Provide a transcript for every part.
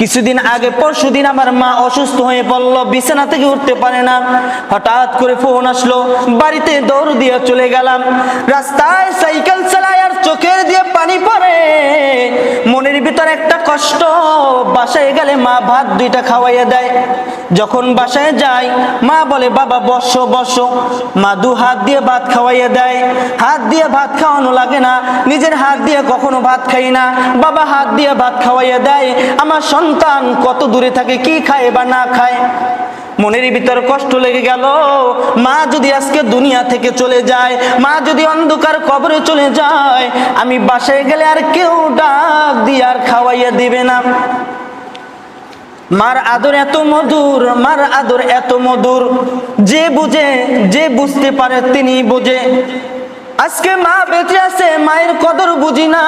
কিছুদিন আগে পরশু দিন আমার মা অসুস্থ হয়ে পড়ল বিছানা থেকে উঠতে পারে না। হঠাৎ করে ফোন আসলো, বাড়িতে দৌড় দিয়ে চলে গেলাম। রাস্তায় সাইকেল চালায় আর চোখের দিয়ে পানি পড়ে। ভিতর একটা কষ্ট, বাসায় গেলে মা ভাত দুইটা খাওয়াইয়া দেয়। যখন বাসায় যাই মা বলে, বাবা, বসো বসো। মা দু হাত দিয়ে ভাত খাওয়াইয়া দেয়। হাত দিয়ে ভাত খাওয়ানো লাগে না, নিজের হাত দিয়ে কখনো ভাত খাই না। বাবা হাত দিয়ে ভাত খাওয়াইয়া দেয়, আমার সন্তান কত দূরে থাকে, কি খায় বা না খায়? মনের ভিতর কষ্ট লেগে গেল। মা যদি আজকে দুনিয়া থেকে চলে যায়, মা যদি অন্ধকার কবরে চলে যায়, আমি বাসায় গেলে আর কেউ ডাক দিয়ে আর খাওয়াইয়া দিবে না। মার আদর এত মধুর, মার আদর এত মধুর। যে বুঝে, যে বুঝতে পারে তিনি বুঝে। আজকে মা বেঁচে আছে, মায়ের কদর বুঝি না।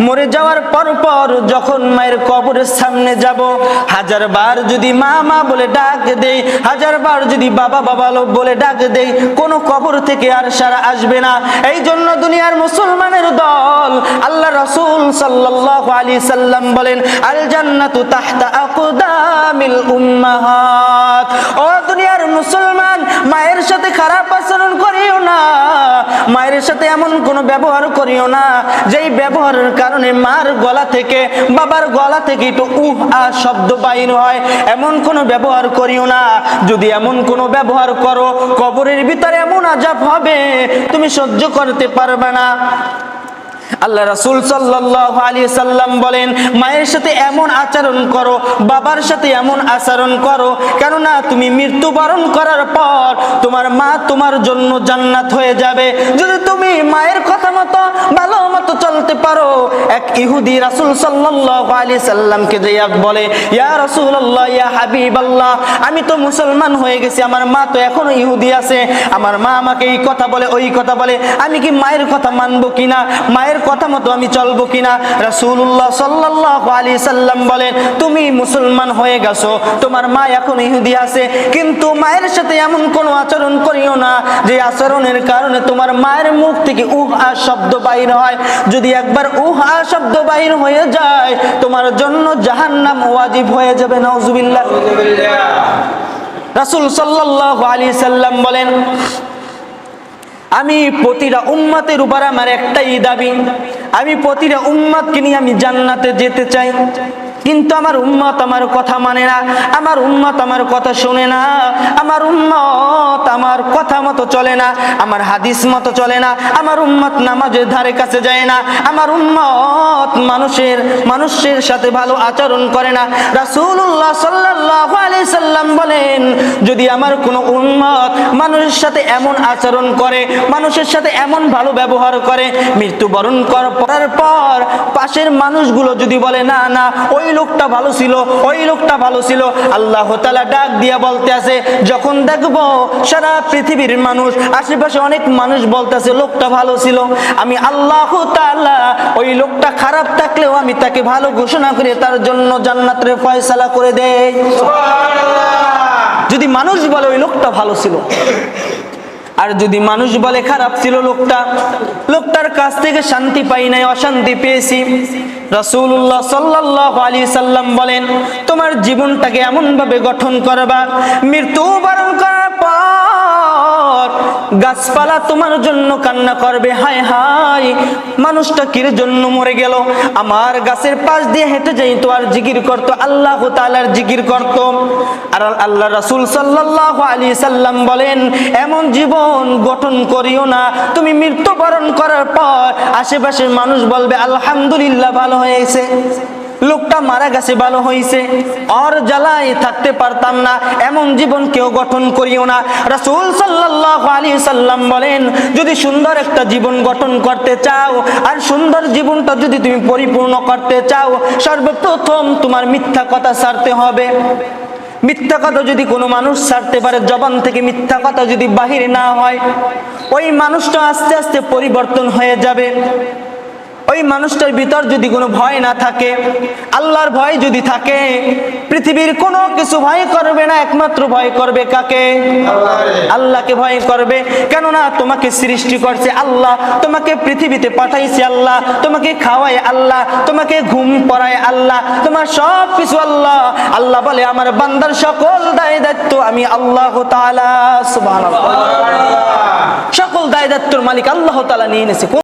মরে যাওয়ার পর পর যখন মায়ের কবরের সামনে যাব, হাজার বার যদি মা মা বলে ডাক দেই, হাজার বার যদি বাবা বাবা লো- বলে ডাক দেই, কোনো কবর থেকে আর সারা আসবে না। এই জন্য দুনিয়ার মুসলমানের দল, আল্লাহ রসুল সাল্লাল্লাহু আলাইহি সাল্লাম বলেন আল জান্নাতু তাহতা আকদামিল উম্মাহাত। ও দুনিয়ার মুসলমান, মায়ের সাথে খারাপ না মায়ের সাথে এমন কোনো ব্যবহার করিও না, যেই ব্যবহারের কারণে মার গলা থেকে, বাবার গলা থেকে একটু উহ, আ শব্দ বাইর হয়। এমন কোনো ব্যবহার করিও না। যদি এমন কোনো ব্যবহার করো, কবরের ভিতরে এমন আজাব হবে, তুমি সহ্য করতে পারবে না। আল্লাহ রাসুল আলাইহি সাল্লাম বলেন, মায়ের সাথে এমন আচরণ করো, বাবার সাথে এমন আচরণ করো, কেননা তুমি মৃত্যুবরণ করার পর তোমার মা তোমার জন্য জান্নাত হয়ে যাবে। যদি তুমি মায়ের কথা মতো, ভালো মতো চলতে পারো এক ইহুদি রাসূল সাল্লাল্লাহু আলাইহি সাল্লামকে যে বলে, ইয়া রাসূলুল্লাহ, ইয়া হাবিবাল্লাহ, আমি তো মুসলমান হয়ে গেছি, আমার মা তো এখনও ইহুদি আছে, আমার মা আমাকে এই কথা বলে, ওই কথা বলে, আমি কি মায়ের কথা মানবো কিনা? মায়ের কথা মতো আমি চলবো কিনা? রাসূলুল্লাহ সাল্লাল্লাহু আলাইহি সাল্লাম বলেন তুমি মুসলমান হয়ে গেছো, তোমার মা এখন ইহুদি আছে, কিন্তু মায়ের সাথে এমন কোনো আচরণ করিও না যে আচরণের কারণে তোমার মায়ের মুখ থেকে উহ আ শব্দ বাহির হয়। যদি একবার উহ আ শব্দ বাইর হয়ে যায়, তোমার জন্য জাহান্নাম ওয়াজিব হয়ে যাবে, নাউজুবিল্লাহ। রাসূল সাল্লাল্লাহু আলাইহি সাল্লাম বলেন, আমি প্রতিটা উম্মাতের উপর আমার একটাই দাবি, আমি প্রতিটা উম্মতকে নিয়ে আমি জান্নাতে যেতে চাই। কিন্তু আমার উম্মত আমার কথা মানে না, আমার উম্মত আমার কথা শোনে না, আমার উম্মত আমার কথা মতো চলে না, আমার হাদিস মতো চলে না, আমার উম্মত নামাজের ধারে কাছে যায় না, আমার উম্মত মানুষের মানুষের সাথে ভালো আচরণ করে না। রাসূলুল্লাহ সাল্লাল্লাহু আলাইহি সাল্লাম বলেন, যদি আমার কোনো উম্মত মানুষের সাথে এমন আচরণ করে, মানুষের সাথে এমন ভালো ব্যবহার করে, মৃত্যুবরণ করার পর পাশের মানুষগুলো যদি বলে, না না, ওই লোকটা ভালো ছিল ওই লোকটা ভালো ছিল। আল্লাহ তাআলা ডাক দিয়া বলতে আছে যখন দেখব সারা পৃথিবীর মানুষ আশেপাশে অনেক মানুষ বলতেছে লোকটা ভালো ছিল আমি আল্লাহ তাআলা ওই লোকটা খারাপ থাকলেও আমি তাকে ভালো ঘোষণা করে তার জন্য জান্নাতের ফয়সালা করে দেয় যদি মানুষ বলে ওই লোকটা ভালো ছিল আর যদি মানুষ বলে খারাপ ছিল লোকটা লোকটার কাছ থেকে শান্তি পাই নাই অশান্তি পেয়েছি। রাসূলুল্লাহ সাল্লাল্লাহু আলাইহি সাল্লাম বলেন, তোমার জীবনটাকে এমন ভাবে গঠন করবা, মৃত্যু বরণ করার পর গাছপালা তোমার জন্য কান্না করবে, হায় হায়, মানুষটা কির জন্য মরে গেল? আমার গাছের পাশ দিয়ে হেঁটে যাইতো আর জিকির করতো, আল্লাহ তাআলার জিকির করতো। আর আল্লাহ রাসূল সাল্লাল্লাহু আলাইহি সাল্লাম বলেন, এমন জীবন গঠন করিও না। তুমি মৃত্যুবরণ করার পর আশেপাশের মানুষ বলবে, আলহামদুলিল্লাহ, ভালো হয়েছে। লোকটা মারা গেছে, ভালো হয়েছে আর জ্বালায় থাকতে পারতাম না। এমন জীবন কেউ গঠন করিও না। রাসূল সাল্লাল্লাহু আলাইহি সাল্লাম বলেন, যদি সুন্দর একটা জীবন গঠন করতে চাও, আর সুন্দর জীবনটা যদি তুমি পরিপূর্ণ করতে চাও, সর্বপ্রথম তোমার মিথ্যা কথা ছাড়তে হবে। মিথ্যা কথা যদি কোনো মানুষ ছাড়তে পারে, জবান থেকে মিথ্যা কথা যদি বাহির না হয়, ওই মানুষটা আস্তে আস্তে পরিবর্তন হয়ে যাবে। ওই মানুষটার ভিতর যদি কোনো ভয় না থাকে আল্লাহর ভয় যদি থাকে পৃথিবীর কোনো কিছু ভয় করবে না একমাত্র ভয় করবে কাকে? আল্লাহকে ভয় করবে। কেননা তোমাকে সৃষ্টি করছে আল্লাহ তোমাকে পৃথিবীতে পাঠাইছে আল্লাহ তোমাকে খাওয়ায় আল্লাহ তোমাকে ঘুম পড়ায় আল্লাহ তোমার সব কিছু আল্লাহ। আল্লাহ বলে আমার বান্দার সকল দায় দায়িত্ব আমি আল্লাহ তাআলা সকল দায় দায়িত্বর মালিক আল্লাহ তাআলা নিয়ে নিয়েছে